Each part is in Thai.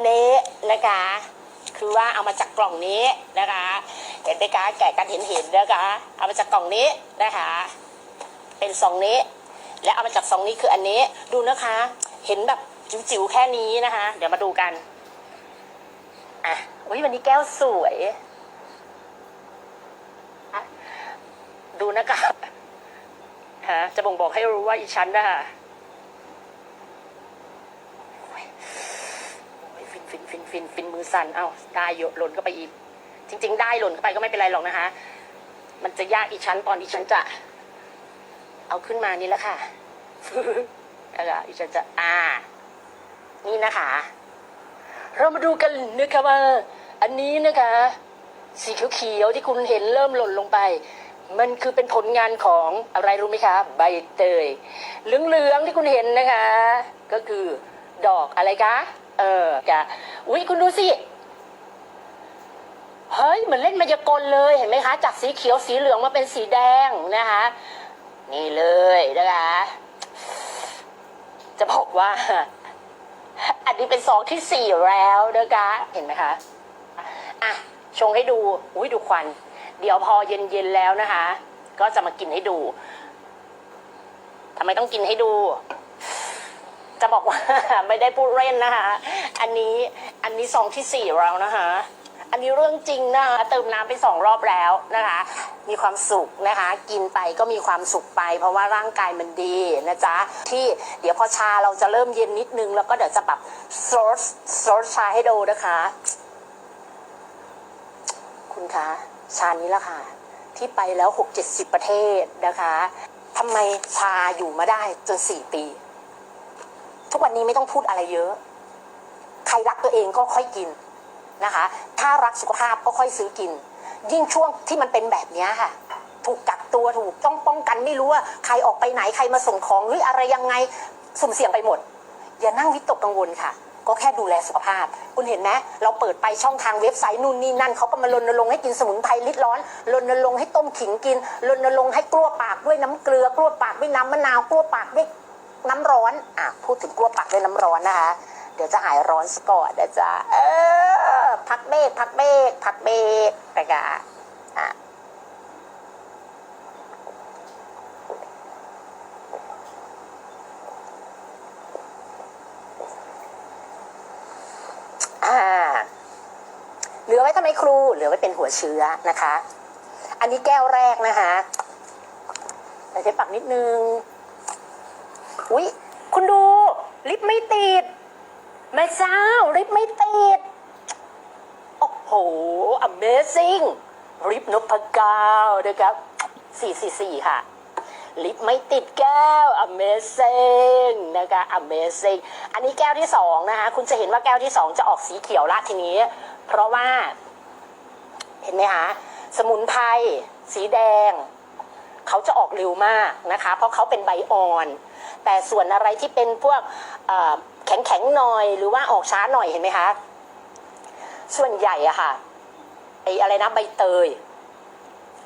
เนะนะคะ คือว่าเอามาจากกล่องนี้นะคะเห็นไหมคะแกะกันเห็นเห็นนะคะ เอามาจากกล่องนี้นะคะ เป็นซองนี้ และเอามาจากซองนี้คืออันนี้ดูนะคะ เห็นแบบจิ๋วๆแค่นี้นะคะ เดี๋ยวมาดูกันอะวันวันนี้แก้วสวยดูนะคะฮะจะบ่งบอกให้รู้ว่าอีฉันนะคะโอ้ยโอ้ยฟิน ฟินฟินมือสั่นเอ้าได้เยอะหล่นเข้าไปอีก จริง ๆ ได้หล่นเข้าไปก็ไม่เป็นไรหรอกนะคะ มันจะยากอีชั้นตอนอีชั้นจะ เอาขึ้นมานี่แหละค่ะนะคะอีฉันจะอ่า นี่นะคะ เรามาดูกันนะคะว่า อันนี้นะคะ สีเขียวๆที่คุณเห็นเริ่มหล่นลงไปมันคือเป็นผลงานของอะไรรู้ไหมคะ ใบเตยเหลืองๆที่คุณเห็นนะคะ ก็คือดอกอะไรคะ ออกะอุ้ยคุณดูสิเฮ้ยเหมือนเล่นมายากลเลยเห็นไหมคะ จากสีเขียวสีเหลืองมาเป็นสีแดงนะคะ นี่เลยนะคะ จะบอกว่า อันนี้เป็นซองที่สี่แล้วนะคะเห็นไหมคะอะชงให้ดูอุ้ยดูควัน เดี๋ยวพอเย็นๆแล้วนะคะ ก็จะมากินให้ดูทำไมต้องกินให้ดู จะบอกว่า ไม่ได้พูดเล่นนะคะ อันนี้อันนี้ซองที่สี่แล้วนะคะ อันนี้เรื่องจริงนะคะเติมน้ำไปสองรอบแล้วนะคะ มีความสุขนะคะ กินไปก็มีความสุขไป เพราะว่าร่างกายมันดีนะจ๊ะ ที่เดี๋ยวพอชาเราจะเริ่มเย็นนิดนึง แล้วก็เดี๋ยวจะแบบซอสซอสชาให้ดูนะคะ คุณคะชานี้ละค่ะ ที่ไปแล้วหกเจ็ดสิบประเทศนะคะทำไมชาอยู่มาได้จนสี่ปี ทุกวันนี้ไม่ต้องพูดอะไรเยอะ ใครรักตัวเองก็ค่อยกินนะคะ ถ้ารักสุขภาพก็ค่อยซื้อกิน ยิ่งช่วงที่มันเป็นแบบนี้ค่ะ ถูกกักตัวถูกต้องป้องกันไม่รู้ว่าใครออกไปไหนใครมาส่งของหรืออะไรยังไงสุ่มเสี่ยงไปหมด อย่านั่งวิตกกังวลค่ะ ก็แค่ดูแลสุขภาพ คุณเห็นไหมเราเปิดไปช่องทางเว็บไซต์นู่นนี่นั่นเขาก็มารณรงค์ให้กินสมุนไพรลิดร้อนรณรงค์ให้ต้มขิงกินรณรงค์ให้กลัวปากด้วยน้ำเกลือกลัวปากด้วยน้ำมะนาวกลัวปากด้วย น้ำร้อนอะพูดถึงกลัวปากด้วยน้ำร้อนนะคะ เดี๋ยวจะหายร้อนสก่อนนะจ๊ะเออพักเบรกพักเบรกพักเบรกไปกะอะเหลือไว้ทำไมครู เหลือไว้เป็นหัวเชื้อนะคะ อันนี้แก้วแรกนะคะใส่ปักนิดนึง อุ๊ยคุณดู ลิปไม่ติดแม่เจ้าลิปไม่ติด โอ้โห Amazing ลิปนพเก้านะครับ444 ค่ะ ลิปไม่ติดแก้ว Amazing นะคะ Amazing อันนี้แก้วที่สองนะคะ คุณจะเห็นว่าแก้วที่สองจะออกสีเขียวละทีนี้ เพราะว่า เห็นไหมคะ สมุนไพรสีแดง เขาจะออกเร็วมากนะคะ เพราะเขาเป็นใบอ่อน แต่ส่วนอะไรที่เป็นพวกแข็งแข็งๆหน่อย หรือว่าออกช้าหน่อยเห็นไหมคะ ส่วนใหญ่อะค่ะไออะไรนะใบเตย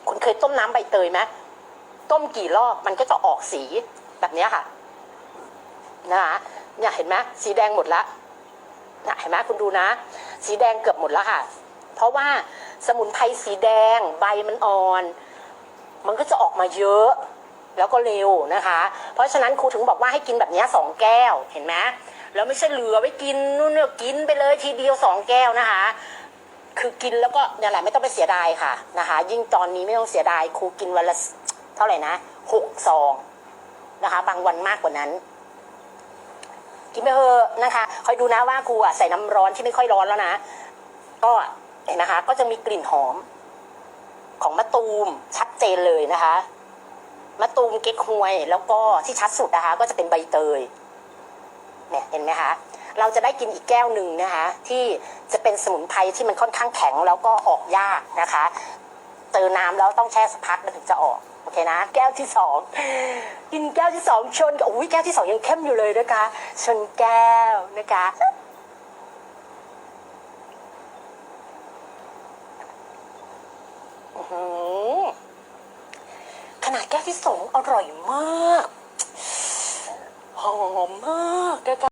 คุณเคยต้มน้ำใบเตยไหมต้มกี่รอบมันก็จะออกสีแบบนี้ค่ะนะคะเนี่ยเห็นไหมสีแดงหมดละนะเห็นไหมคุณดูนะ สีแดงเกือบหมดแล้วค่ะ เพราะว่าสมุนไพรสีแดงใบมันอ่อน มันก็จะออกมาเยอะ แล้วก็เร็วนะคะ เพราะฉะนั้นครูถึงบอกว่าให้กินแบบนี้สองแก้วเห็นไหมแล้วไม่ใช่เหลือไว้กินนู่นเนี่ยกินไปเลยทีเดียวสองแก้วนะคะ คือกินแล้วก็เนี่ยแหละไม่ต้องไปเสียดายค่ะนะคะ ยิ่งตอนนี้ไม่ต้องเสียดายครูกินวันละเท่าไหร่นะหกซองนะคะ บางวันมากกว่านั้นกินไปเถอะนะคะ คอยดูนะว่าครูอะใส่น้ำร้อนที่ไม่ค่อยร้อนแล้วนะ ก็เห็นนะคะ ก็จะมีกลิ่นหอม ของมะตูมชัด เจนเลยนะคะมะตูมเก๊กฮวย แล้วก็ที่ชัดสุดนะคะ ก็จะเป็นใบเตยเนี่ยเห็นไหมคะเราจะได้กินอีกแก้วหนึ่งนะคะ ที่จะเป็นสมุนไพรที่มันค่อนข้างแข็งแล้วก็ออกยากนะคะเติมน้ำแล้วต้องแช่สักพักมันถึงจะออกโอเคนะ แก้วที่สองกินแก้วที่สองชนกับอุ้ยแก้วที่สองยังเข้มอยู่เลยนะคะ ชนแก้วนะคะอือ นาดแก้วที่สองอร่อยมาก หอมมากแก้ว